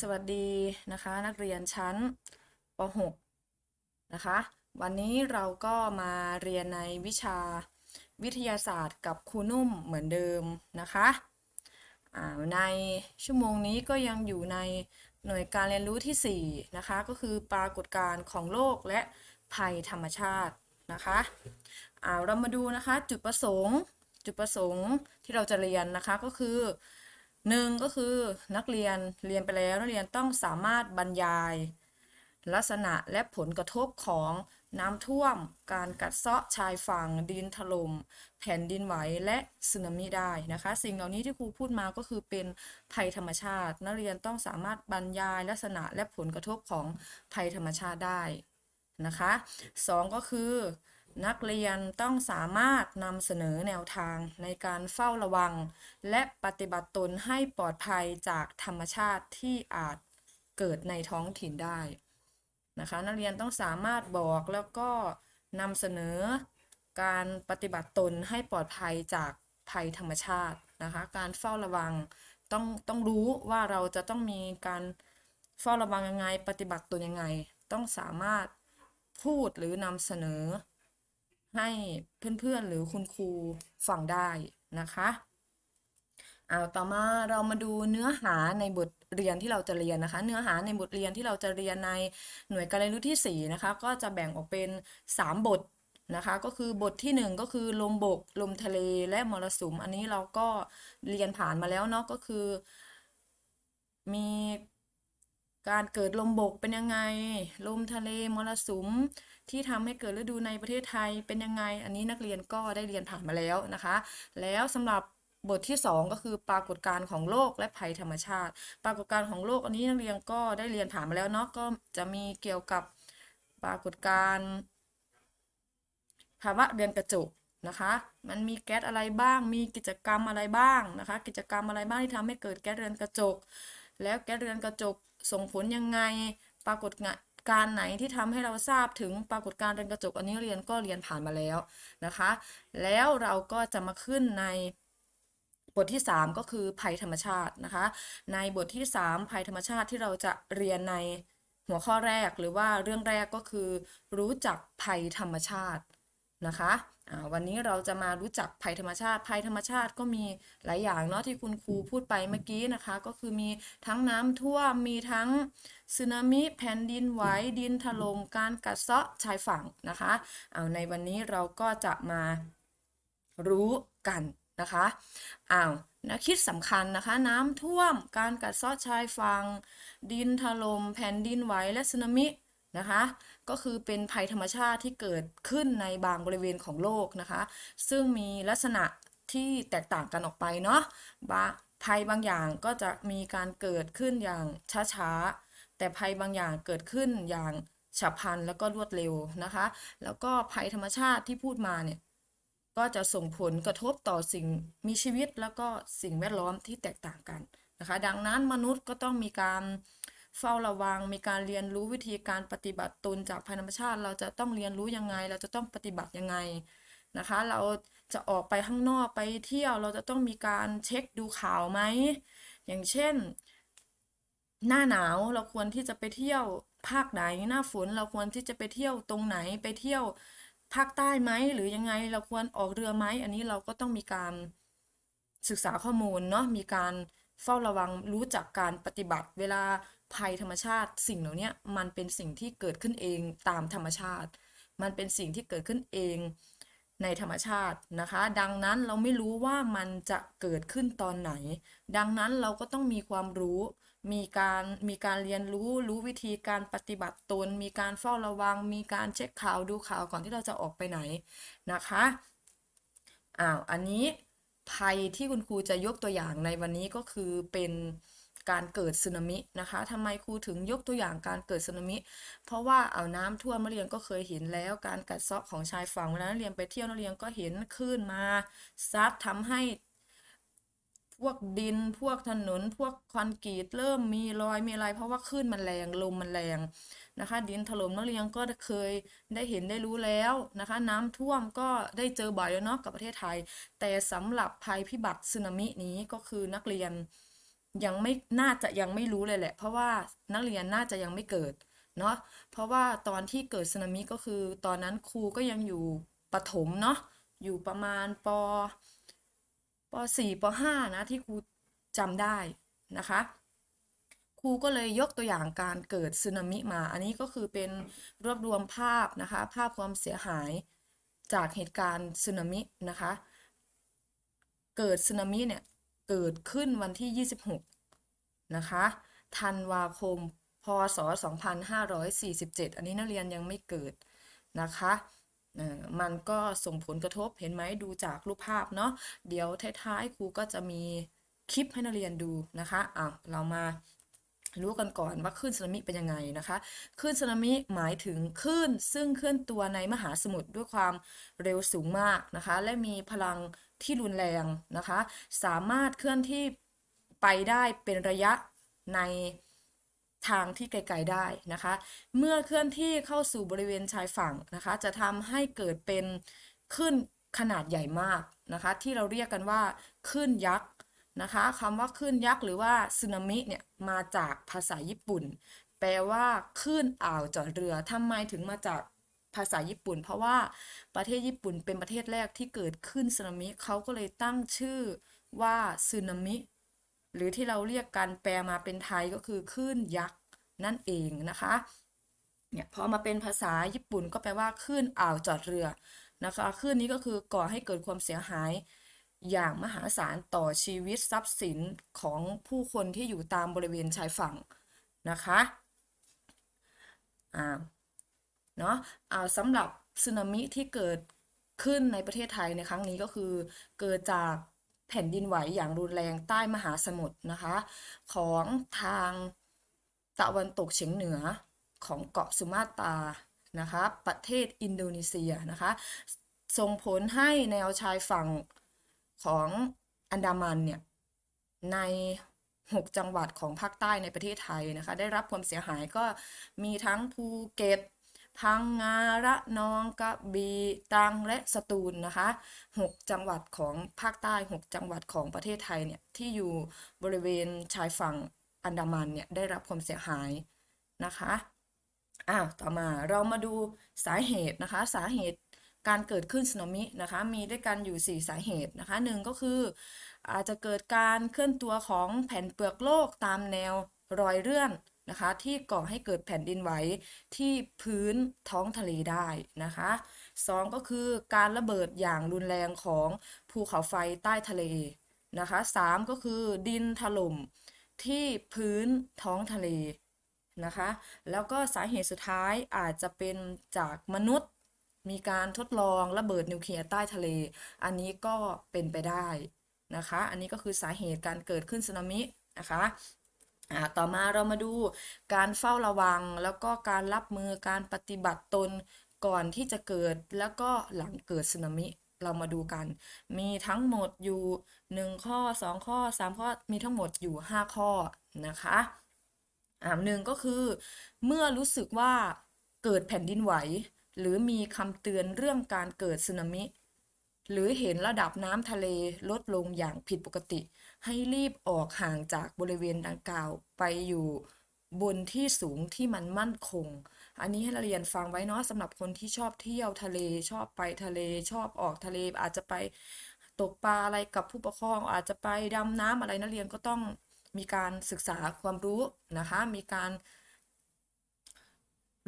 สวัสดีนะคะนักเรียนชั้นป .6 นะคะ วันนี้เราก็มาเรียนในวิชาวิทยาศาสตร์กับครูนุ่มเหมือนเดิมนะคะในชั่วโมงนี้ก็ยังอยู่ในหน่วยการเรียนรู้ที่ 4 นะคะ ก็คือปรากฏการณ์ของโลกและภัยธรรมชาตินะคะเรามาดูนะคะจุดประสงค์จุดประสงค์ที่เราจะเรียนนะคะก็คือ หนึ่งก็คือนักเรียนเรียนไปแล้วนักเรียนต้องสามารถบรรยาย ลักษณะและผลกระทบของน้ำท่วม การกัดเซาะชายฝั่งดินถล่มแผ่นดินไหวและสึนามิได้นะคะ สิ่งเหล่านี้ที่ครูพูดมาก็คือเป็นภัยธรรมชาติ นักเรียนต้องสามารถบรรยายลักษณะและผลกระทบของภัยธรรมชาติได้นะคะสองก็คือ นักเรียนต้องสามารถนำเสนอแนวทางในการเฝ้าระวัง และปฏิบัติตนให้ปลอดภัยจากธรรมชาติที่อาจเกิดในท้องถิ่นได้นะคะนักเรียนต้องสามารถบอกแล้วก็นำเสนอการปฏิบัติตนให้ปลอดภัยจากภัยธรรมชาตินะคะการเฝ้าระวังต้องต้องรู้ว่าเราจะต้องมีการเฝ้าระวังยังไง ปฏิบัติตนยังไง ต้องสามารถพูดหรือนำเสนอ ให้เพื่อนๆหรือคุณครูฟังได้นะคะเอาต่อมาเรามาดูเนื้อหาในบทเรียนที่เราจะเรียนนะคะ เนื้อหาในบทเรียนที่เราจะเรียนในหน่วยการเรียนรู้ที่4นะคะก็จะแบ่งออกเป็น 3 บทนะคะ ก็คือบทที่ 1 ก็คือลมบก ลมทะเลและมรสุม อันนี้เราก็เรียนผ่านมาแล้วเนาะก็คือ มีการเกิดลมบกเป็นยังไง ลมทะเลมรสุม ที่ทำให้เกิดฤดูในประเทศไทยเป็นยังไง อันนี้นักเรียนก็ได้เรียนผ่านมาแล้วนะคะ แล้วสำหรับบทที่ 2 ก็คือปรากฏการณ์ของโลกและภัยธรรมชาติ ปรากฏการณ์ของโลกอันนี้นักเรียนก็ได้เรียนผ่านมาแล้วเนาะก็จะมีเกี่ยวกับปรากฏการณ์ภาวะเรือนกระจกนะคะ มันมีแก๊สอะไรบ้าง มีกิจกรรมอะไรบ้างนะคะ กิจกรรมอะไรบ้างที่ทำให้เกิดแก๊สเรือนกระจก แล้วแก๊สเรือนกระจกส่งผลยังไง ปรากฏ การณ์ไหนที่ทำให้เราทราบถึงปรากฏการณ์เรือนกระจกอันนี้เรียนก็เรียนผ่านมาแล้วนะคะ แล้วเราก็จะมาขึ้นในบทที่ 3 ก็คือภัยธรรมชาตินะคะ ในบทที่ 3 ภัยธรรมชาติที่เราจะเรียนในหัวข้อแรกหรือว่าเรื่องแรกก็คือ รู้จักภัยธรรมชาติ นะคะวันนี้เราจะมารู้จักภัยธรรมชาติ ภัยธรรมชาติก็มีหลายอย่างเนาะที่คุณครูพูดไปเมื่อกี้นะคะ ก็คือมีทั้งน้ำท่วม มีทั้งสึนามิแผ่นดินไหว ดินถล่ม การกัดเซาะชายฝั่งนะคะ เอาในวันนี้เราก็จะมารู้กันนะคะอ้าวนะคิดสำคัญนะคะ น้ำท่วม การกัดเซาะชายฝั่ง ดินถล่ม แผ่นดินไหว และสึนามิ นะคะ ก็คือเป็นภัยธรรมชาติที่เกิดขึ้นในบางบริเวณของโลกนะคะ ซึ่งมีลักษณะที่แตกต่างกันออกไปเนาะบาภัยบางอย่างก็จะมีการเกิดขึ้นอย่างช้าๆ แต่ภัยบางอย่างเกิดขึ้นอย่างฉับพลันแล้วก็รวดเร็วนะคะ แล้วก็ภัยธรรมชาติที่พูดมาเนี่ยก็จะส่งผลกระทบต่อสิ่งมีชีวิตแล้วก็สิ่งแวดล้อมที่แตกต่างกันนะคะ ดังนั้นมนุษย์ก็ต้องมีการ เฝ้าระวัง มีการเรียนรู้วิธีการปฏิบัติตนจากภัยธรรมชาติ เราจะต้องเรียนรู้ยังไง เราจะต้องปฏิบัติยังไงนะคะ เราจะออกไปข้างนอกไปเที่ยว เราจะต้องมีการเช็คดูข่าวไหม อย่างเช่น หน้าหนาวเราควรที่จะไปเที่ยวภาคไหน หน้าฝนเราควรที่จะไปเที่ยวตรงไหนไปเที่ยวภาคใต้ไหมหรือยังไงเราควรออกเรือไหมอันนี้เราก็ต้องมีการศึกษาข้อมูลเนาะมีการเฝ้าระวังรู้จักการปฏิบัติ เวลา ภัยธรรมชาติ สิ่งเหล่านี้มันเป็นสิ่งที่เกิดขึ้นเองตามธรรมชาติ มันเป็นสิ่งที่เกิดขึ้นเองในธรรมชาตินะคะ ดังนั้นเราไม่รู้ว่ามันจะเกิดขึ้นตอนไหน ดังนั้นเราก็ต้องมีความรู้มีการมีการเรียนรู้รู้วิธีการปฏิบัติตน มีการเฝ้าระวัง มีการเช็คข่าวดูข่าวก่อนที่เราจะออกไปไหนนะคะอ้าวอันนี้ภัยที่คุณครูจะยกตัวอย่างในวันนี้ก็คือเป็น การเกิดสึนามินะคะทำไมครูถึงยกตัวอย่างการเกิดสึนามิ เพราะว่าเอาน้ำท่วมนักเรียนก็เคยเห็นแล้ว การกัดเซาะของชายฝั่งเวลานักเรียนไปเที่ยวนักเรียนก็เห็นคลื่นมาซัดทำให้พวกดินพวกถนน พวกคอนกรีตเริ่มมีรอยมีอะไร เพราะว่าคลื่นมันแรงลมมันแรงนะคะ ดินถล่มนักเรียนก็เคยได้เห็นได้รู้แล้วนะคะ น้ำท่วมก็ได้เจอบ่อยแล้วเนาะกับประเทศไทย แต่สำหรับภัยพิบัติสึนามินี้ก็คือนักเรียน ยังไม่น่าจะยังไม่รู้เลยแหละ เพราะว่านักเรียนน่าจะยังไม่เกิดเนาะเพราะว่าตอนที่เกิดสึนามิก็คือ ตอนนั้นครูก็ยังอยู่ประถมเนาะอยู่ประมาณปปสี่ปห้านะที่ครูจำได้นะคะครูก็เลยยกตัวอย่างการเกิดสึนามิมา อันนี้ก็คือเป็นรวบรวมภาพนะคะ ภาพความเสียหายจากเหตุการณ์สึนามินะคะ เกิดสึนามิเนี่ย เกิดขึ้นวันที่ 26 นะคะ ธันวาคม พศ 2547 อันนี้นักเรียนยังไม่เกิดนะคะเออมันก็ส่งผลกระทบเห็นไหมดูจากรูปภาพเนาะเดี๋ยวท้ายๆครูก็จะมีคลิปให้นักเรียนดูนะคะอะเรามา รู้กันก่อนว่าคลื่นสึนามิเป็นยังไงนะคะคลื่นสึนามิหมายถึงคลื่นซึ่งเคลื่อนตัวในมหาสมุทรด้วยความเร็วสูงมากนะคะ และมีพลังที่รุนแรงนะคะ สามารถเคลื่อนที่ไปได้เป็นระยะในทางที่ไกลๆได้นะคะ เมื่อเคลื่อนที่เข้าสู่บริเวณชายฝั่งนะคะ จะทำให้เกิดเป็นคลื่นขนาดใหญ่มากนะคะ ที่เราเรียกกันว่าคลื่นยักษ์ นะคะคำว่าคลื่นยักษ์หรือว่าสึนามิเนี่ยมาจากภาษาญี่ปุ่น แปลว่าคลื่นอ่าวจอดเรือทำไมถึงมาจากภาษาญี่ปุ่น เพราะว่าประเทศญี่ปุ่นเป็นประเทศแรกที่เกิดขึ้นสึนามิเขาก็เลยตั้งชื่อว่าสึนามิ หรือที่เราเรียกกันแปลมาเป็นไทยก็คือคลื่นยักษ์นั่นเองนะคะเนี่ยพอมาเป็นภาษาญี่ปุ่นก็แปลว่าคลื่นอ่าวจอดเรือนะคะคลื่นนี้ก็คือก่อให้เกิดความเสียหาย อย่างมหาศาลต่อชีวิตทรัพย์สินของผู้คนที่อยู่ตามบริเวณชายฝั่งนะคะอ่าเนาะเอาสำหรับสึนามิที่เกิดขึ้นในประเทศไทยในครั้งนี้ก็คือ เกิดจากแผ่นดินไหวอย่างรุนแรงใต้มหาสมุทรนะคะ ของทางตะวันตกเฉียงเหนือของเกาะสุมาตรานะคะ ประเทศอินโดนีเซียนะคะ ส่งผลให้แนวชายฝั่ง ของอันดามันเนี่ยใน6จังหวัดของภาคใต้ในประเทศไทยนะคะ ได้รับความเสียหายก็มีทั้งภูเก็ต พังงาระนองกระบี่ตรังและสตูลนะคะ6จังหวัดของภาคใต้ 6 จังหวัดของประเทศไทยเนี่ยที่อยู่บริเวณชายฝั่งอันดามันเนี่ยได้รับความเสียหายนะคะอ้าวต่อมาเรามาดูสาเหตุนะคะ สาเหตุ การเกิดขึ้นสึนามินะคะมีด้วยกันอยู่ 4 สาเหตุนะคะหนึ่งก็คืออาจจะเกิดการเคลื่อนตัวของแผ่นเปลือกโลกตามแนวรอยเลื่อนนะคะที่ก่อให้เกิดแผ่นดินไหวที่พื้นท้องทะเลได้นะคะสองก็คือการระเบิดอย่างรุนแรงของภูเขาไฟใต้ทะเลนะคะสามก็คือดินถล่มที่พื้นท้องทะเลนะคะ แล้วก็สาเหตุสุดท้ายอาจจะเป็นจากมนุษย์ มีการทดลองระเบิดนิวเคลียร์ใต้ทะเล อันนี้ก็เป็นไปได้นะคะ อันนี้ก็คือสาเหตุการเกิดขึ้นสึนามินะคะต่อมาเรามาดูการเฝ้าระวังแล้วก็การรับมือการปฏิบัติตนก่อนที่จะเกิดแล้วก็หลังเกิดสึนามิเรามาดูกัน มีทั้งหมดอยู่ 1 ข้อ 2 ข้อ 3 ข้อ มีทั้งหมดอยู่ 5 ข้อนะคะอ่าหนึ่งก็คือ เมื่อรู้สึกว่าเกิดแผ่นดินไหว หรือมีคำเตือนเรื่องการเกิดสึนามิ หรือเห็นระดับน้ำทะเลลดลงอย่างผิดปกติ ให้รีบออกห่างจากบริเวณดังกล่าวไปอยู่บนที่สูงที่มันมั่นคง อันนี้ให้เราเรียนฟังไว้เนาะสำหรับคนที่ชอบเที่ยวทะเลชอบไปทะเลชอบออกทะเลอาจจะไปตกปลาอะไรกับผู้ปกครอง อาจจะไปดำน้ำอะไรนักเรียนก็ต้องมีการศึกษาความรู้นะคะ มีการ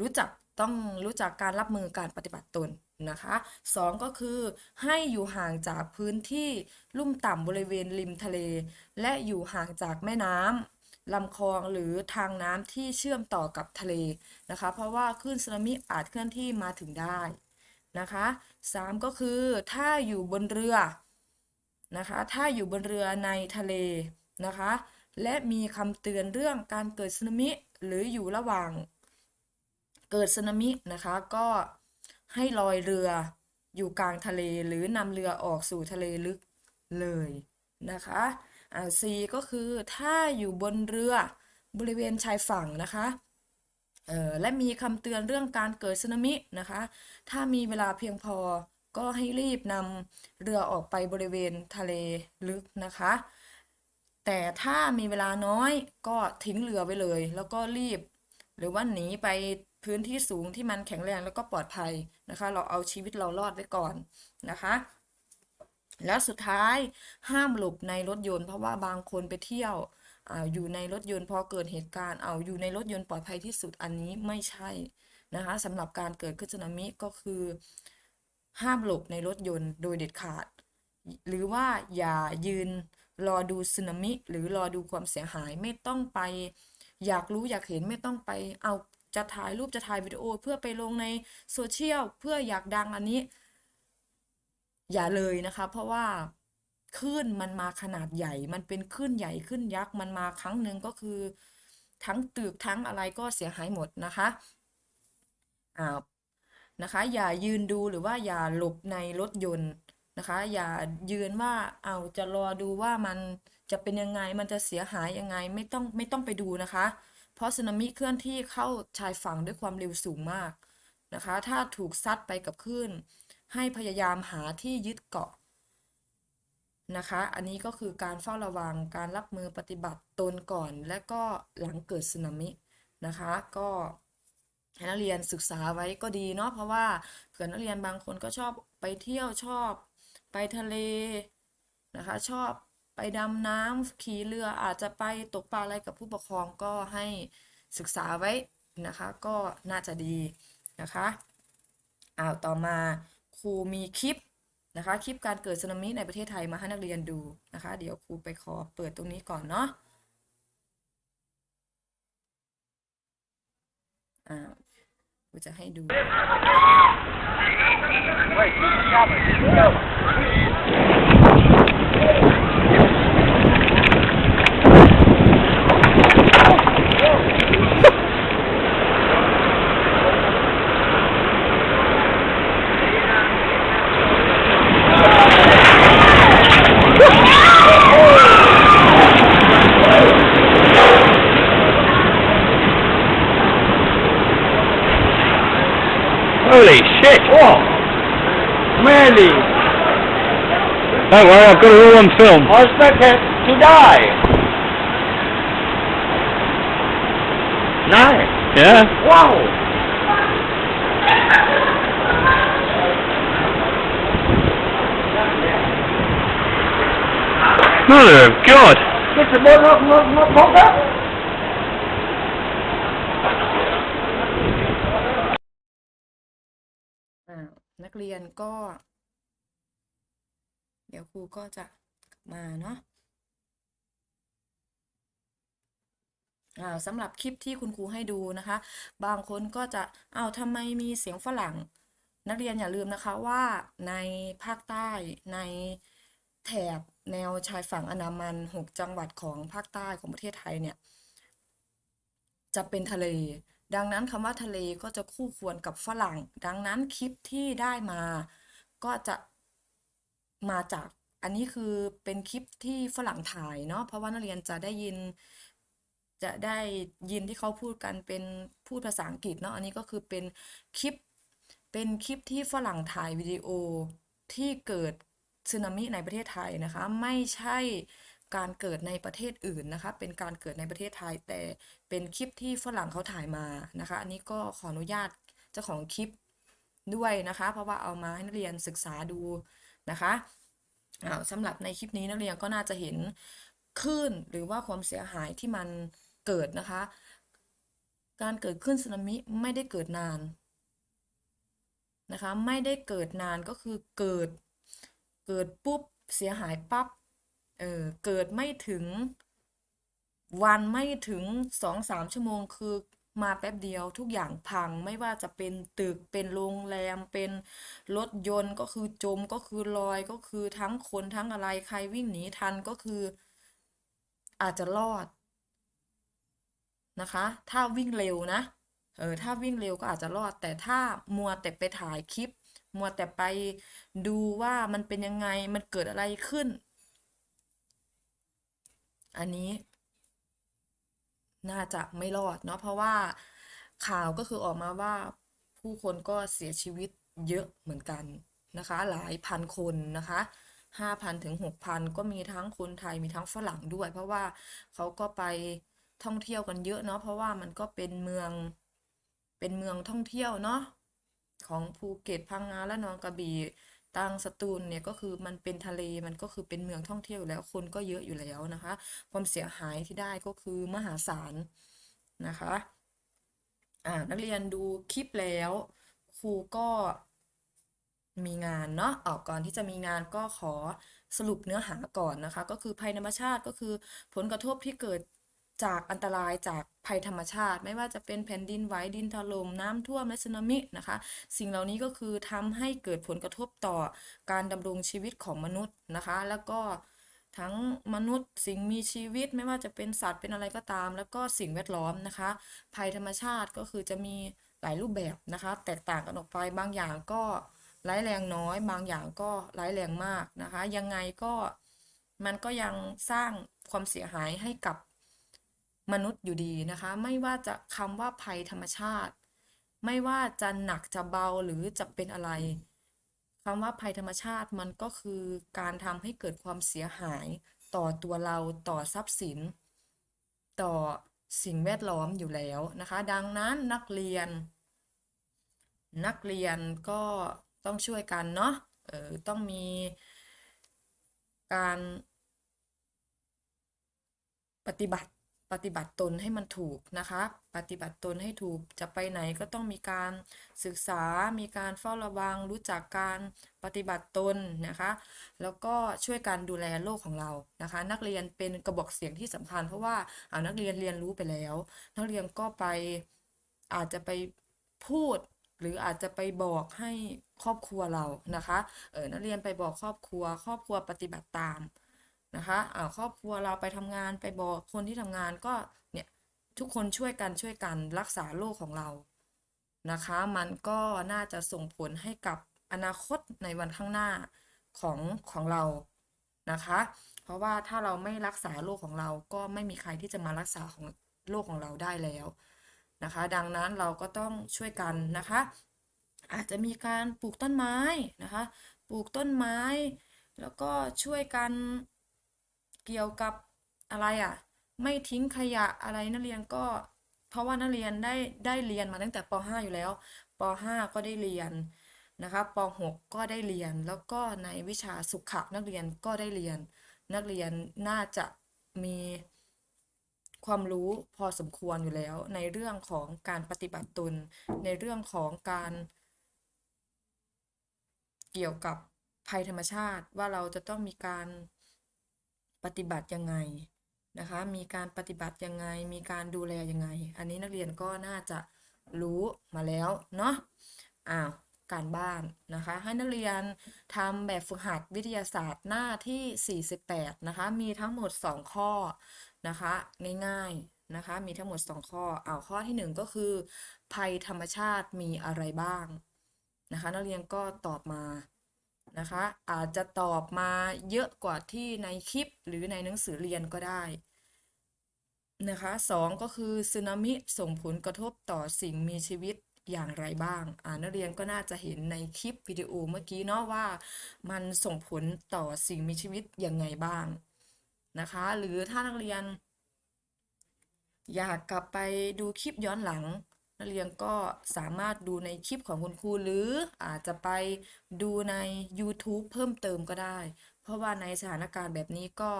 รู้จัก ต้องรู้จักการรับมือการปฏิบัติตนนะคะสองก็คือให้อยู่ห่างจากพื้นที่ลุ่มต่ำบริเวณริมทะเล และอยู่ห่างจากแม่น้ำลำคลองหรือทางน้ำที่เชื่อมต่อกับทะเลนะคะ เพราะว่าคลื่นสึนามิอาจเคลื่อนที่มาถึงได้นะคะสามก็คือถ้าอยู่บนเรือนะคะถ้าอยู่บนเรือในทะเลนะคะ และมีคำเตือนเรื่องการเกิดสึนามิหรืออยู่ระหว่าง เกิดสึนามินะคะก็ให้ลอยเรืออยู่กลางทะเลหรือนำเรือออกสู่ทะเลลึกเลยนะคะอ่า C ก็คือถ้าอยู่บนเรือบริเวณชายฝั่งนะคะเอ่อและมีคำเตือนเรื่องการเกิดสึนามินะคะ ถ้ามีเวลาเพียงพอก็ให้รีบนำเรือออกไปบริเวณทะเลลึกนะคะแแต่ถ้ามีเวลาน้อยก็ทิ้งเรือไว้เลย แล้วก็รีบ หรือว่าหนีไป พื้นที่สูงที่มันแข็งแรงแล้วก็ปลอดภัยนะคะ เราเอาชีวิตเรารอดไว้ก่อนนะคะ แล้วสุดท้ายห้ามหลบในรถยนต์เพราะว่าบางคนไปเที่ยวอ่าอยู่ในรถยนต์พอเกิดเหตุการณ์เอาอยู่ในรถยนต์ปลอดภัยที่สุดอันนี้ไม่ใช่นะคะสำหรับการเกิดขึ้นสึนามิก็คือ ห้ามหลบในรถยนต์โดยเด็ดขาด หรือว่าอย่ายืนรอดูสึนามิ หรือรอดูความเสียหายไม่ต้องไป อยากรู้อยากเห็นไม่ต้องไปเอา จะถ่ายรูปจะถ่ายวิดีโอ เพื่อไปลงในโซเชียลเพื่ออยากดังอันนี้ อย่าเลยนะคะ เพราะว่าคลื่นมันมาขนาดใหญ่ มันเป็นคลื่นใหญ่คลื่นยักษ์มันมาครั้งหนึ่งก็คือ ทั้งตึกทั้งอะไรก็เสียหายหมดนะคะอ่านะคะ อย่ายืนดูหรือว่าอย่าหลบในรถยนต์นะคะ อย่ายืนว่าเอาจะรอดูว่ามันจะเป็นยังไงมันจะเสียหายยังไงไม่ต้องไม่ต้องไปดูนะคะ เพราะสึนามิเคลื่อนที่เข้าชายฝั่งด้วยความเร็วสูงมากนะคะ ถ้าถูกซัดไปกับคลื่น ให้พยายามหาที่ยึดเกาะนะคะ อันนี้ก็คือการเฝ้าระวัง การรับมือปฏิบัติตนก่อน และก็หลังเกิดสึนามินะคะ ก็ให้นักเรียนศึกษาไว้ก็ดีเนาะ เพราะว่าเผื่อนักเรียนบางคนก็ชอบไปเที่ยวชอบไปทะเลนะคะ ชอบ ไปดำน้ำขี่เรืออาจจะไปตกปลาอะไรกับผู้ปกครองก็ให้ศึกษาไว้นะคะ ก็น่าจะดีนะคะอ้าวต่อมาครูมีคลิปนะคะ คลิปการเกิดสึนามิในประเทศไทยมาให้นักเรียนดูนะคะ เดี๋ยวครูไปขอเปิดตรงนี้ก่อนเนาะอ่าครูจะให้ดู Holy shit! Oh, Mandy, Don't worry, I've got it all on film. I expect it to die. Nice. Yeah? Wow. Mother of God! Get the boat up, up, นักเรียนก็ เดี๋ยวครูก็จะมาเนาะสำหรับคลิปที่คุณครูให้ดูนะคะ บางคนก็จะเอาทำไมมีเสียงฝรั่ง นักเรียนอย่าลืมนะคะว่าในภาคใต้ในแถบแนวชายฝั่งอันดามันหกจังหวัดของภาคใต้ของประเทศไทยเนี่ย จะเป็นทะเล ดังนั้นคำว่าทะเลก็จะคู่ควรกับฝรั่ง ดังนั้นคลิปที่ได้มา ก็จะมาจาก อันนี้คือเป็นคลิปที่ฝรั่งถ่ายเนาะ เพราะว่านักเรียนจะได้ยิน จะได้ยินที่เขาพูดกันเป็นพูดภาษาอังกฤษเนาะ อันนี้ก็คือเป็นคลิป เป็นคลิปที่ฝรั่งถ่ายวิดีโอที่เกิดสึนามิในประเทศไทยนะคะ ไม่ใช่ การเกิดในประเทศอื่นนะคะ เป็นการเกิดในประเทศไทย แต่เป็นคลิปที่ฝรั่งเขาถ่ายมานะคะ อันนี้ก็ขออนุญาตเจ้าของคลิปด้วยนะคะ เพราะว่าเอามาให้นักเรียนศึกษาดูนะคะอ้าสำหรับในคลิปนี้นักเรียนก็น่าจะเห็นคลื่นหรือว่าความเสียหายที่มันเกิดนะคะ การเกิดขึ้นสึนามิไม่ได้เกิดนานนะคะ ไม่ได้เกิดนานก็คือเกิด เกิดปุ๊บเสียหายปั๊บ เออเกิดไม่ถึง วันไม่ถึงสองสามชั่วโมงคือมาแป๊บเดียวทุกอย่างพังไม่ว่าจะเป็นตึกเป็นโรงแรม เป็นรถยนต์ก็คือจมก็คือลอยก็คือทั้งคนทั้งอะไรใครวิ่งหนีทันก็คืออาจจะรอดนะคะ ถ้าวิ่งเร็วนะเออถ้าวิ่งเร็วก็อาจจะรอด แต่ถ้ามัวแต่ไปถ่ายคลิป มัวแต่ไปดูว่ามันเป็นยังไงมันเกิดอะไรขึ้น อันนี้ น่าจะไม่รอดเนาะเพราะว่าข่าวก็คือออกมาว่าผู้คนก็เสียชีวิตเยอะเหมือนกันนะคะ หลายพันคนนะคะ5,000ถึง6,000ก็มีทั้งคนไทยมีทั้งฝรั่งด้วย เพราะว่าเขาก็ไปท่องเที่ยวกันเยอะเนาะเพราะว่ามันก็เป็นเมืองเป็นเมืองท่องเที่ยวเนาะของภูเก็ตพังงาและนองกระบี่ ตังสตูลเนี่ยก็คือมันเป็นทะเลมันก็คือเป็นเมืองท่องเที่ยวแล้วคนก็เยอะอยู่แล้วนะคะ ความเสียหายที่ได้ก็คือมหาศาลนะคะอ่านักเรียนดูคลิปแล้วครูก็มีงานเนาะออกก่อนที่จะมีงานก็ขอสรุปเนื้อหาก่อนนะคะ ก็คือภัยธรรมชาติก็คือผลกระทบที่เกิด จากอันตรายจากภัยธรรมชาติ ไม่ว่าจะเป็นแผ่นดินไหวดินถล่มน้ำท่วมและสึนามินะคะ สิ่งเหล่านี้ก็คือทำให้เกิดผลกระทบต่อการดำรงชีวิตของมนุษย์นะคะ แล้วก็ทั้งมนุษย์สิ่งมีชีวิตไม่ว่าจะเป็นสัตว์เป็นอะไรก็ตาม แล้วก็สิ่งแวดล้อมนะคะ ภัยธรรมชาติก็คือจะมีหลายรูปแบบนะคะ แตกต่างกันออกไปบางอย่างก็ร้ายแรงน้อย บางอย่างก็ร้ายแรงมากนะคะ ยังไงก็มันก็ยังสร้างความเสียหายให้กับ มนุษย์อยู่ดีนะคะ ไม่ว่าจะคำว่าภัยธรรมชาติ ไม่ว่าจะหนักจะเบาหรือจะเป็นอะไรคำว่าภัยธรรมชาติมันก็คือการทำให้เกิดความเสียหายต่อตัวเราต่อทรัพย์สิน ต่อสิ่งแวดล้อมอยู่แล้วนะคะ ดังนั้นนักเรียน นักเรียนก็ต้องช่วยกันเนาะเออต้องมีการปฏิบัติ ปฏิบัติตนให้มันถูกนะคะ ปฏิบัติตนให้ถูกจะไปไหนก็ต้องมีการศึกษา มีการเฝ้าระวัง รู้จักการปฏิบัติตนนะคะ แล้วก็ช่วยกันดูแลโลกของเรานะคะ นักเรียนเป็นกระบอกเสียงที่สำคัญ เพราะว่าเอานักเรียนเรียนรู้ไปแล้ว นักเรียนก็ไปอาจจะไปพูดหรืออาจจะไปบอกให้ครอบครัวเรานะคะเออนักเรียนไปบอกครอบครัว ครอบครัวปฏิบัติตาม นะคะอ่าครอบครัวเราไปทำงานไปบอกคนที่ทำงานก็เนี่ยทุกคนช่วยกันช่วยกันรักษาโลกของเรานะคะ มันก็น่าจะส่งผลให้กับอนาคตในวันข้างหน้าของของเรานะคะ เพราะว่าถ้าเราไม่รักษาโลกของเราก็ไม่มีใครที่จะมารักษาของโลกของเราได้แล้วนะคะ ดังนั้นเราก็ต้องช่วยกันนะคะ อาจจะมีการปลูกต้นไม้นะคะ ปลูกต้นไม้ แล้วก็ช่วยกัน เกี่ยวกับอะไรอะ ไม่ทิ้งขยะอะไรนักเรียนก็ เพราะว่านักเรียนได้ได้เรียนมาตั้งแต่ป .5 อยู่แล้วป .5 ก็ได้เรียนนะคะป .6 ก็ได้เรียนแล้วก็ในวิชาสุขะนักเรียนก็ได้เรียน นักเรียนน่าจะมีความรู้พอสมควรอยู่แล้ว ในเรื่องของการปฏิบัติตน ในเรื่องของการ เกี่ยวกับภัยธรรมชาติว่าเราจะต้องมีการ ปฏิบัติยังไงนะคะ มีการปฏิบัติยังไง มีการดูแลยังไง อันนี้นักเรียนก็น่าจะรู้มาแล้วเนาะ อ้าว การบ้านนะคะ ให้นักเรียนทำแบบฝึกหัดวิทยาศาสตร์หน้าที่ 48 นะคะ มีทั้งหมด 2 ข้อนะคะ ง่ายๆนะคะ มีทั้งหมด 2 ข้อเอาวข้อที่ 1 ก็คือ ภัยธรรมชาติมีอะไรบ้างนะคะ นักเรียนก็ตอบมา นะคะ อาจจะตอบมาเยอะกว่าที่ในคลิปหรือในหนังสือเรียนก็ได้นะคะสองก็คือสึนามิส่งผลกระทบต่อสิ่งมีชีวิตอย่างไรบ้าง อ่านักเรียนก็น่าจะเห็นในคลิปวิดีโอเมื่อกี้เนาะว่า มันส่งผลต่อสิ่งมีชีวิตยังไงบ้างนะคะ หรือถ้านักเรียน อยากกลับไปดูคลิปย้อนหลัง นักเรียนก็สามารถดูในคลิปของคุณครูหรืออาจจะไปดูใน YouTube เพิ่มเติมก็ได้ เพราะว่าในสถานการณ์แบบนี้ก็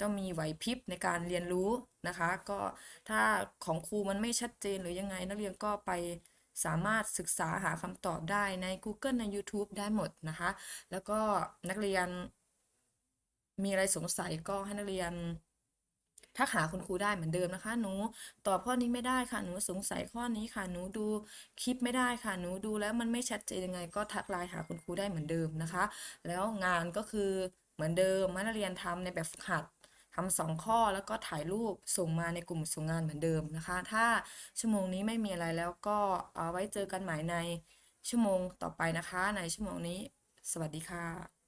ต้องมีไหวพริบในการเรียนรู้นะคะ ก็ถ้าของครูมันไม่ชัดเจนหรือยังไง นักเรียนก็ไปสามารถศึกษาหาคำตอบได้ใน Google ใน YouTube ได้หมดนะคะ แล้วก็นักเรียนมีอะไรสงสัยก็ให้นักเรียน ทักหาคุณครูได้เหมือนเดิมนะคะ หนูตอบข้อนี้ไม่ได้ค่ะ หนูสงสัยข้อนี้ค่ะ หนูดูคลิปไม่ได้ค่ะ หนูดูแล้วมันไม่ชัดเจนยังไง ก็ทักไลน์หาคุณครูได้เหมือนเดิมนะคะ แล้วงานก็คือเหมือนเดิมให้นักเรียนทำในแบบฝึกหัดทำสองข้อแล้วก็ถ่ายรูปส่งมาในกลุ่มส่งงานเหมือนเดิมนะคะ ถ้าชั่วโมงนี้ไม่มีอะไรแล้วก็เอาไว้เจอกันใหม่ในชั่วโมงต่อไปนะคะ ในชั่วโมงนี้ สวัสดีค่ะ